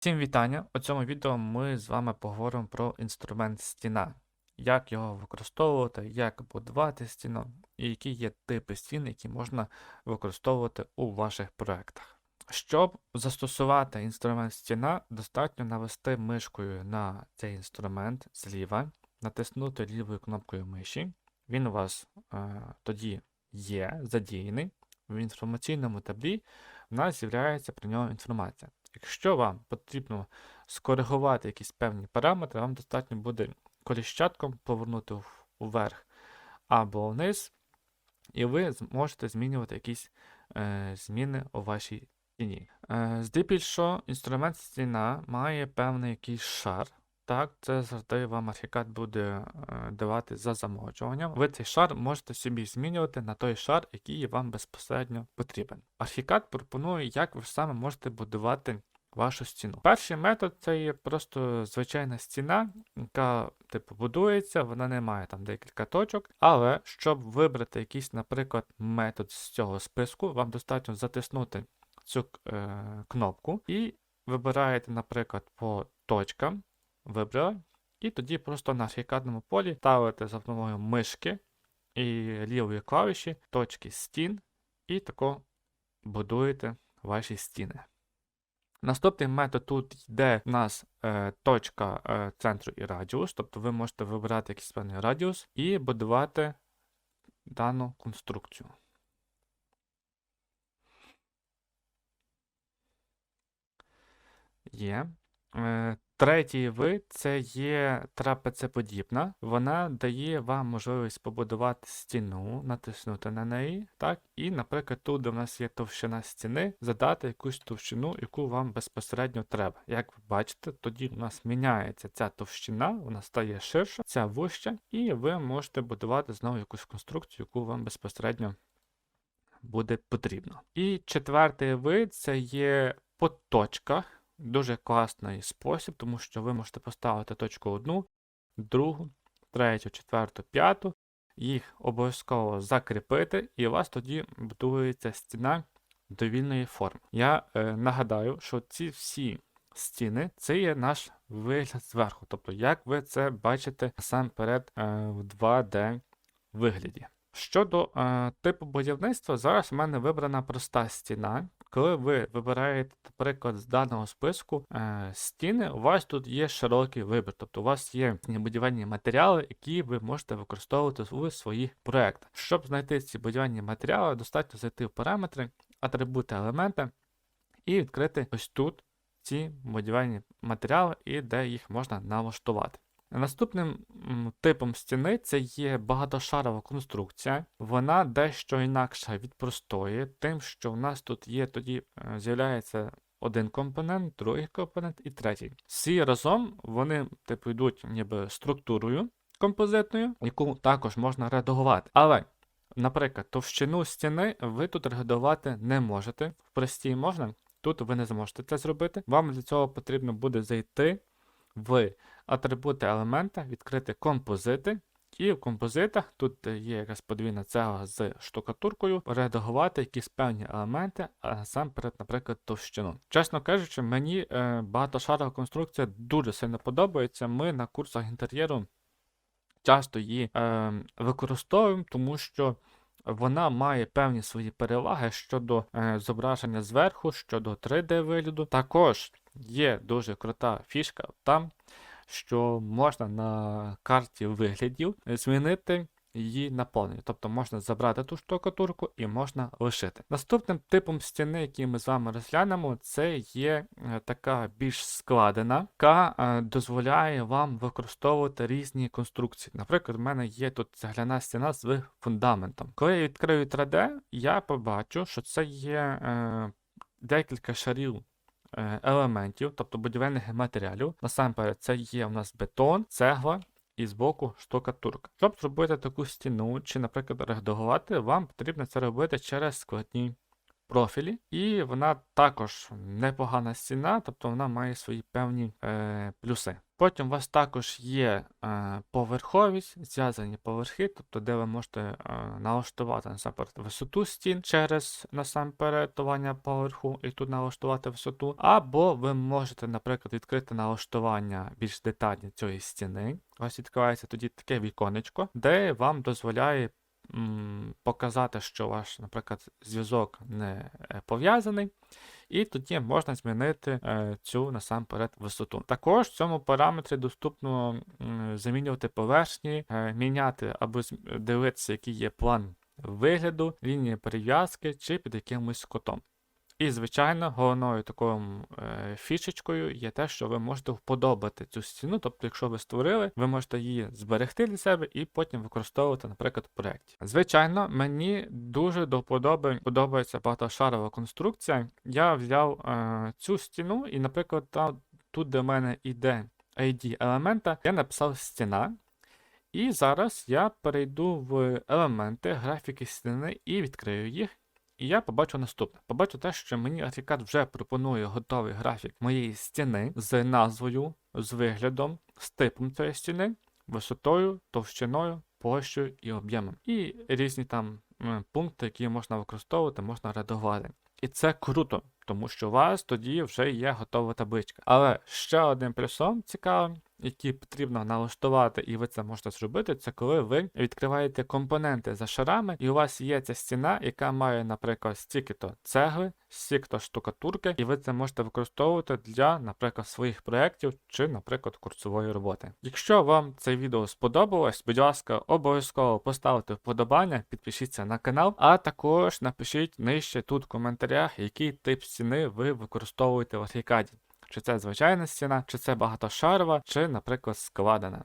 Всім вітання! У цьому відео ми з вами поговоримо про інструмент стіна, як його використовувати, як будувати стіну і які є типи стін, які можна використовувати у ваших проєктах. Щоб застосувати інструмент стіна, достатньо навести мишкою на цей інструмент зліва, натиснути лівою кнопкою миші. Він у вас е, тоді є задіяний. В інформаційному таблі в нас з'являється про нього інформація. Якщо вам потрібно скоригувати якісь певні параметри, вам достатньо буде коліщатком повернути вверх або вниз, і ви зможете змінювати якісь е, зміни у вашій ціні. Е, здебільшого інструмент стіна має певний якийсь шар. Так, це завжди вам архікад буде е, давати за замовчуванням. Ви цей шар можете собі змінювати на той шар, який вам безпосередньо потрібен. Архікад пропонує, як ви саме можете будувати вашу стіну. Перший метод це є просто звичайна стіна, яка типу будується, вона не має там декілька точок. Але щоб вибрати якийсь, наприклад, метод з цього списку, вам достатньо затиснути цю е, кнопку і вибираєте, наприклад, по точкам. Вибрали. І тоді просто на архікадному полі ставите за допомогою мишки і лівої клавіші точки стін, і тако будуєте ваші стіни. Наступний метод тут йде в нас е, точка е, центру і радіус, тобто ви можете вибирати якийсь певний радіус і будувати дану конструкцію. Є. Е, Третій вид це є трапецеподібна. Вона дає вам можливість побудувати стіну, натиснути на неї, так, і, наприклад, тут, де в нас є товщина стіни, задати якусь товщину, яку вам безпосередньо треба. Як ви бачите, тоді у нас міняється ця товщина, вона стає ширша, ця вуща, і ви можете будувати знову якусь конструкцію, яку вам безпосередньо буде потрібно. І четвертий вид це є по точках. Дуже класний спосіб, тому що ви можете поставити точку одну, другу, третю, четверту, п'яту, їх обов'язково закріпити, і у вас тоді будується стіна довільної форми. Я е, нагадаю, що ці всі стіни це є наш вигляд зверху. Тобто, як ви це бачите насамперед е, в 2D вигляді. Щодо е, типу будівництва, зараз в мене вибрана проста стіна. Коли ви вибираєте, наприклад, з даного списку е, стіни, у вас тут є широкий вибір. Тобто у вас є будівельні матеріали, які ви можете використовувати у своїх проєктах. Щоб знайти ці будівельні матеріали, достатньо зайти в параметри, атрибути елемента і відкрити ось тут ці будівельні матеріали і де їх можна налаштувати. Наступним типом стіни це є багатошарова конструкція. Вона дещо інакша від простої, тим, що в нас тут є тоді е, з'являється один компонент, другий компонент і третій. Всі разом вони типу йдуть ніби структурою композитною, яку також можна редагувати. Але, наприклад, товщину стіни ви тут редагувати не можете. В простій можна, тут ви не зможете це зробити. Вам для цього потрібно буде зайти в атрибути елемента, відкрити композити. І в композитах тут є якась подвійна цегла з штукатуркою, редагувати якісь певні елементи, а насамперед, наприклад, товщину. Чесно кажучи, мені е, багатошарова конструкція дуже сильно подобається. Ми на курсах інтер'єру часто її е, використовуємо, тому що вона має певні свої переваги щодо е, зображення зверху, щодо 3D вигляду. Також є дуже крута фішка там, що можна на карті виглядів змінити її наповнення. Тобто можна забрати ту штукатурку і можна лишити. Наступним типом стіни, який ми з вами розглянемо, це є е, така більш складена, яка е, дозволяє вам використовувати різні конструкції. Наприклад, в мене є тут цегляна стіна з фундаментом. Коли я відкрию 3D, я побачу, що це є е, декілька шарів елементів, тобто будівельних матеріалів. Насамперед, це є у нас бетон, цегла і збоку штукатурка. Щоб зробити таку стіну, чи, наприклад, редагувати, вам потрібно це робити через складні профілі. І вона також непогана стіна, тобто вона має свої певні е, плюси. Потім у вас також є е, поверховість, зв'язані поверхи, тобто де ви можете е, налаштувати насамперед висоту стін через насамперед тування поверху і тут налаштувати висоту. Або ви можете, наприклад, відкрити налаштування більш детальні цієї стіни. Вас відкривається тоді таке віконечко, де вам дозволяє показати, що ваш, наприклад, зв'язок не е, пов'язаний. І тоді можна змінити е, цю насамперед висоту. Також в цьому параметрі доступно замінювати поверхні, е, міняти або дивитися, який є план вигляду, лінії перев'язки чи під якимось кутом. І, звичайно, головною такою е, фішечкою є те, що ви можете вподобати цю стіну. Тобто, якщо ви створили, ви можете її зберегти для себе і потім використовувати, наприклад, в проєкті. Звичайно, мені дуже до вподоби подобається багатошарова конструкція. Я взяв е, цю стіну, і, наприклад, там, тут, де в мене йде ID елемента, я написав стіна. І зараз я перейду в елементи графіки стіни і відкрию їх. І я побачу наступне. Побачу те, що мені AutoCAD вже пропонує готовий графік моєї стіни з назвою, з виглядом, з типом цієї стіни, висотою, товщиною, площею і об'ємом. І різні там пункти, які можна використовувати, можна редагувати. І це круто, тому що у вас тоді вже є готова табличка. Але ще одним плюсом цікавим, який потрібно налаштувати, і ви це можете зробити, це коли ви відкриваєте компоненти за шарами, і у вас є ця стіна, яка має, наприклад, стільки-то цегли, стільки-то штукатурки, і ви це можете використовувати для, наприклад, своїх проєктів чи, наприклад, курсової роботи. Якщо вам це відео сподобалось, будь ласка, обов'язково поставте вподобання, підпишіться на канал, а також напишіть нижче тут в коментарях, який тип стіни ви використовуєте в AutoCAD. Чи це звичайна стіна, чи це багатошарова, чи, наприклад, складена.